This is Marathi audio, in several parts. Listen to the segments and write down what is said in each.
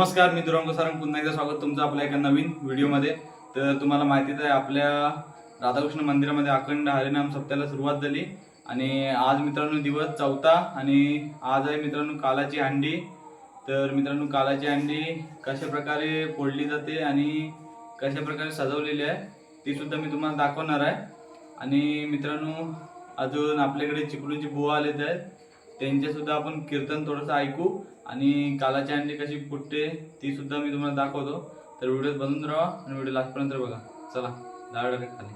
नमस्कार मी दुरंग सारंग पुन्हा एकदा स्वागत तुमचं आपल्या एका नवीन व्हिडिओमध्ये. तर तुम्हाला माहितीच आहे आपल्या राधाकृष्ण मंदिरामध्ये अखंड हरिनाम सप्त्याला सुरुवात झाली. आणि आज मित्रांनो दिवस चौथा आणि आज आहे मित्रांनो कालाची हंडी. तर मित्रांनो कालाची हंडी कशा प्रकारे फोडली जाते आणि कशा प्रकारे सजवलेली आहे ती सुद्धा मी तुम्हाला दाखवणार आहे. आणि मित्रांनो अजून आपल्याकडे चिपळूची बुवा आलेत आहेत. त्यांचेसुद्धा आपण कीर्तन थोडंसं ऐकू. आणि कालाची अंडी कशी फुटते ती सुद्धा मी तुम्हाला दाखवतो. तर व्हिडिओ बनून राहा आणि व्हिडिओ लास्टपर्यंत बघा. चला दहा खाली.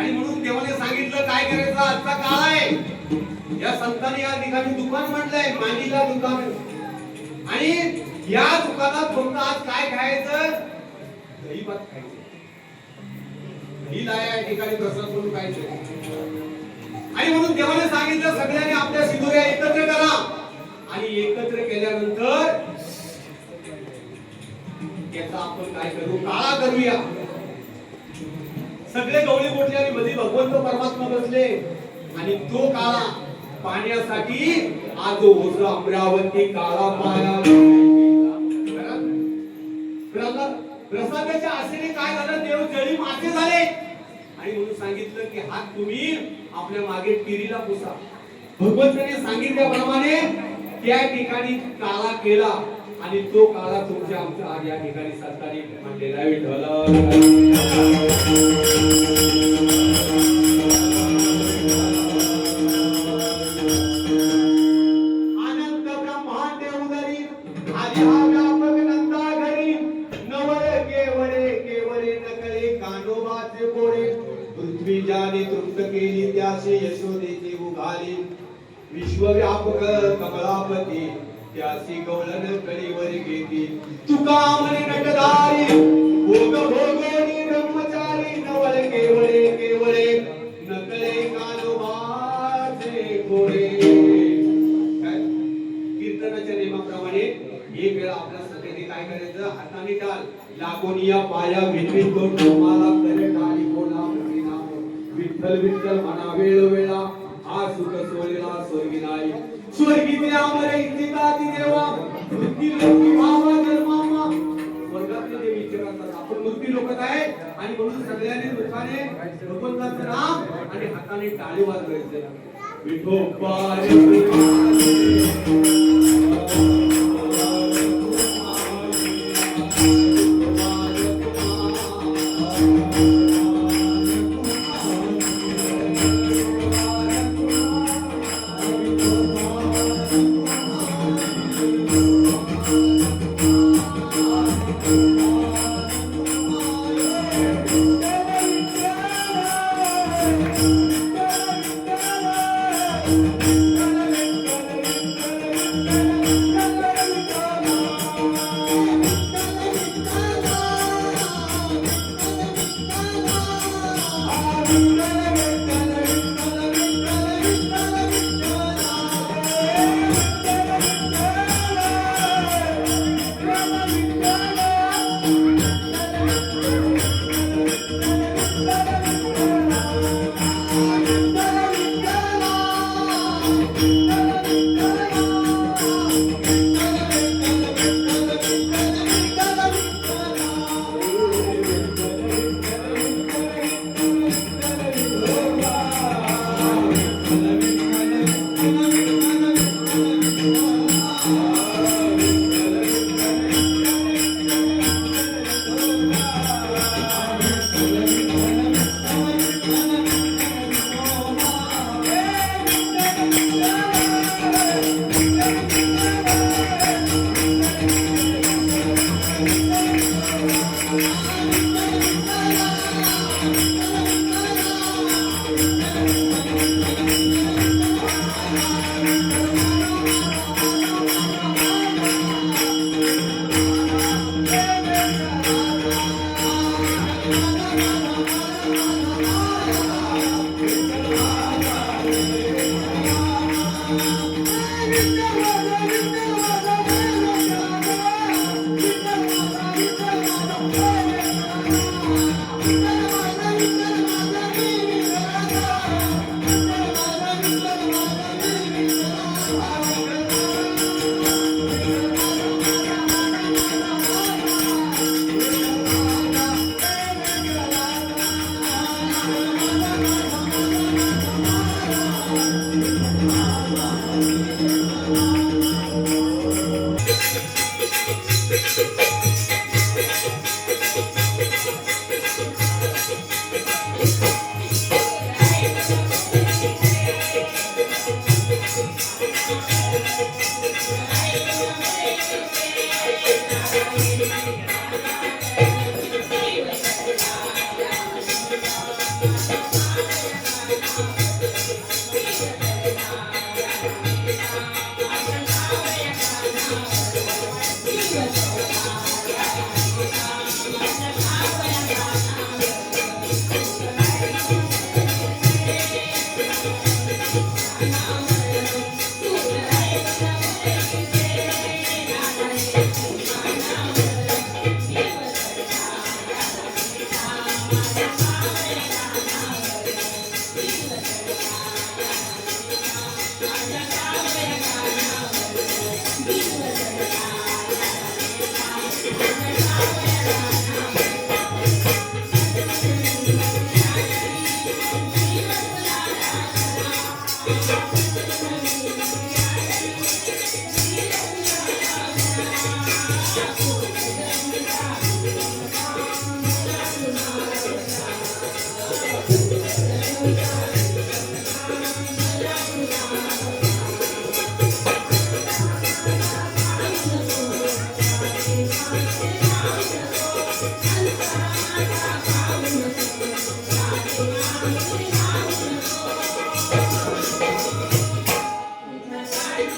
आणि म्हणून देवाने सांगितलं काय करायचं? आजचा काळ आहे. या संतांनी या ठिकाणी दुकान म्हटलंय मांडीला दुकान. आणि या दुकानात फक्त आज काय खायचं? दही भात खायचं. दही लाया या ठिकाणी प्रसाद म्हणून खायचं. आणि म्हणून देवाने सांगितलं सगळ्यांनी आपल्या सिंधुऱ्या एकत्र करा. आणि एकत्र केल्यानंतर याचा आपण काय करू? काळा करूया. सगळे गवळी गोठले आणि मध्ये भगवंत परमात्मा बसले. आणि तो काळा पाण्यासाठी आज ओझ अमरावती काळा पाया प्रसादाच्या आशेने काय झालं? देव जळी मासे झाले. आणि म्हणून सांगितलं की हात तुम्ही आपल्या मागे पिरीला पुसा. भगवंताने सांगितल्याप्रमाणे त्या ठिकाणी काळा केला. आणि तो काळा तुमच्या आमच्या आज या ठिकाणी सरकारी मांडलेला आहे ब्रह्मांड उदरी आधी हा व्यापक नकळे कानोबाचे पृथ्वी ज्याने तृप्त केली त्याचे यशोदेचे उघाली विश्वव्यापक कमलापती त्यासी गवळण कळीवर घेती तुका म्हणे नटधारी भोग भोगोनी ब्रह्मचारी नवल केवळे केवळे नकळे कानोबाचे गोळे कीर्तनाच्या नियमाप्रमाणे एक वेळा आपल्या सगळ्यांनी काय करायचं? हाताने टाल लागून या पाया विनविन करून तुम्हाला करे टाळी बोला विठ्ठल विठ्ठल म्हणा वेळ वेळा हा सुख सोळेला स्वर्गी नाही स्वर्गीचे आमरे इच्छिताती देवा मृत्यू लोकी भावा जन्मामा. स्वर्गातले देव इच्छा आपण मृत्यू लोकत आहे आणि म्हणून सगळ्यांनी दुःखाने भगवंताचं नाम आणि हाताने टाळी वाजवायचे. विठोबा रे. Thank you.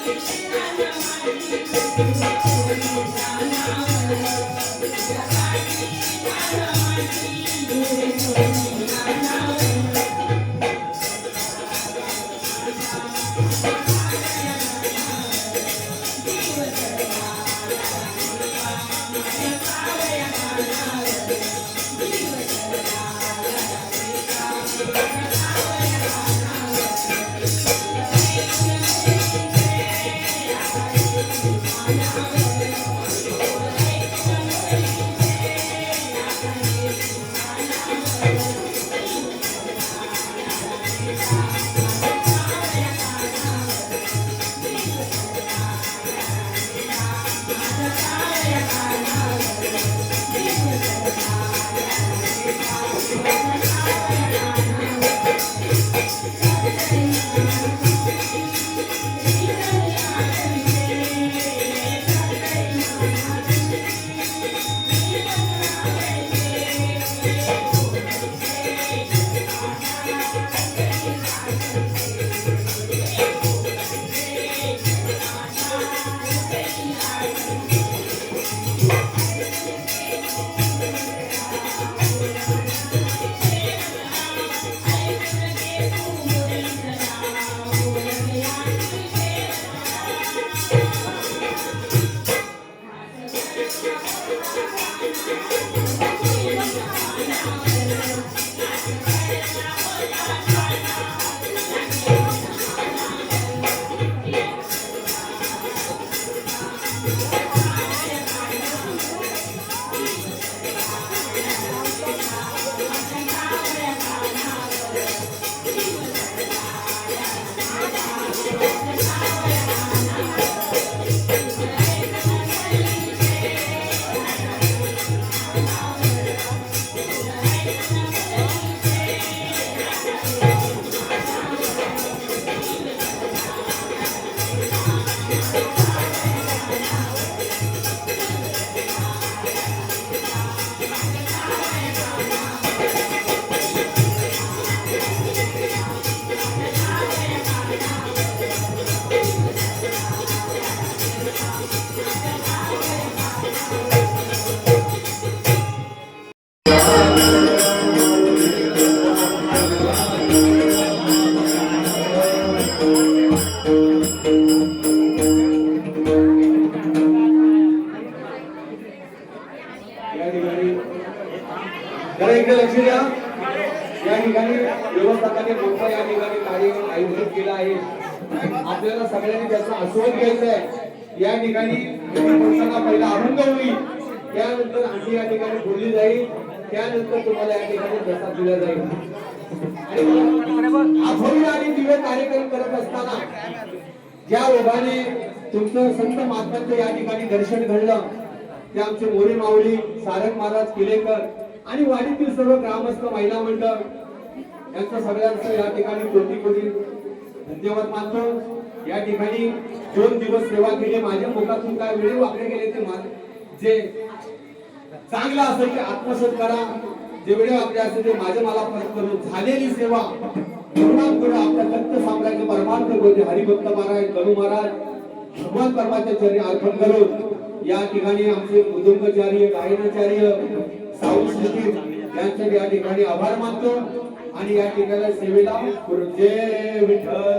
Krishna बोलली जाईल त्यानंतर तुम्हाला या ठिकाणी प्रसाद दिला जाईल. आणि अभंग आणि दिव्य कार्यक्रम करत असताना ज्या ओघाने तुमचं संत महात्म्यांचं या ठिकाणी दर्शन घडलं ते आमचे मोरे माऊली सारंग महाराज किलेकर आणि वाडीतील सर्व ग्रामस्थ महिला मंडळ यांचं सगळ्यांचं या ठिकाणी कोटी कोटी धन्यवाद मानतो. या ठिकाणी दोन दिवस सेवा केली. माझ्या मुखातून काय वेळ वाकडे गेले ते जे चांगलं असेल ते आत्मसात करा. जेवढे आपले असेल ते माझ्या मला परत करून झालेली सेवा. निर्माण करून आपल्या दत्त साम्राज्य परमार्थ होते हरिभक्त महाराज गणू महाराज भगवान परमाच्या चरणी अर्पण करून या ठिकाणी आमचे मृदुंगचार्य गायनाचार्य साऊ स्मृती यांचे या ठिकाणी आभार मानतो. आणि या ठिकाणी सेवेला जय विठ्ठल.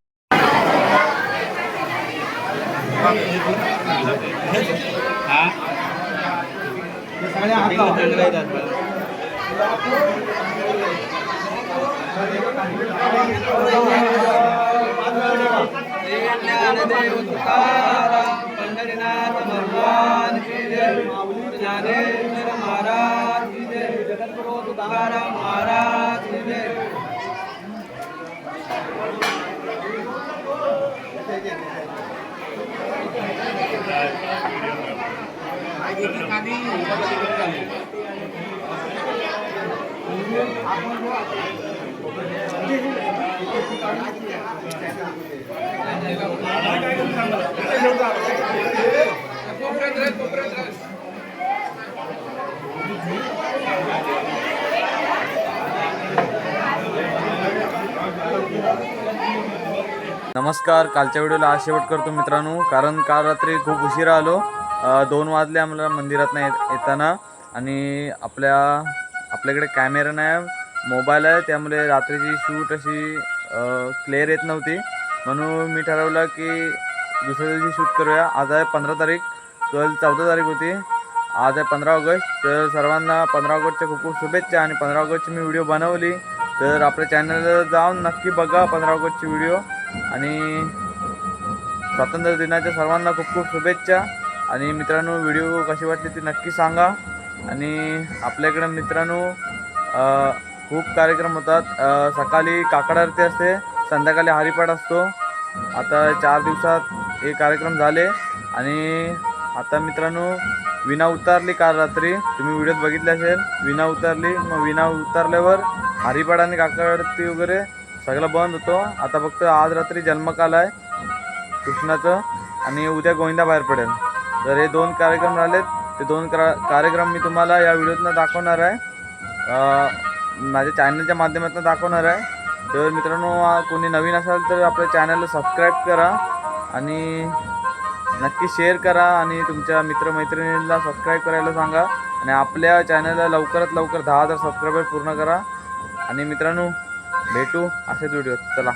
नमस्कार कालच्या व्हिडिओला आज शेवट करतो मित्रांनो कारण काल रात्री खूप उशिरा आलो. दोन वाजले आम्हाला मंदिरात नाही येताना. आणि आपल्या आपल्याकडे कॅमेरा नाही मोबाईल आहे त्यामुळे रात्रीची शूट अशी क्लिअर येत नव्हती. म्हणून मी ठरवलं की दुसऱ्या दिवशी शूट करूया. आज आहे पंधरा तारीख कल चौदा तारीख होती. आज आहे पंधरा ऑगस्ट. तर सर्वांना पंधरा ऑगस्टच्या खूप खूप शुभेच्छा आणि पंधरा ऑगस्टची मी व्हिडिओ बनवली. तर आपल्या चॅनलला जाऊन नक्की बघा पंधरा ऑगस्टची व्हिडिओ आणि स्वातंत्र्य दिनाच्या सर्वांना खूप खूप शुभेच्छा. आणि मित्रांनो व्हिडिओ कशी वाटली ती नक्की सांगा. आणि आपल्याकडे मित्रांनो खूप कार्यक्रम होतात. सकाळी काकड आरती असते संध्याकाळी हरिपाठ असतो. आता चार दिवसात हे कार्यक्रम झाले. आणि आता मित्रांनो विना उतारली काल रात्री. तुम्ही व्हिडिओत बघितले असेल. विना उतारली. मग विना उतारल्यावर हरिपाठ आणि काकड आरती वगैरे सगळं बंद होतो. आता फक्त आज रात्री जन्मकाल आहे कृष्णाचं. आणि उद्या गोविंदा बाहेर पडेल. तर हे दोन कार्यक्रम राहिलेत. ते दोन करा कार्यक्रम मी तुम्हाला या व्हिडिओतनं दाखवणार आहे. माझ्या चॅनलच्या माध्यमातून दाखवणार आहे. तर मित्रांनो कोणी नवीन असाल तर आपल्या चॅनलला सबस्क्राईब करा आणि नक्की शेअर करा आणि तुमच्या मित्रमैत्रिणींना सबस्क्राईब करायला सांगा. आणि आपल्या चॅनलला लवकरात लवकर दहा हजार सबस्क्रायबर पूर्ण करा. आणि मित्रांनो भेटू असेच व्हिडिओ चला.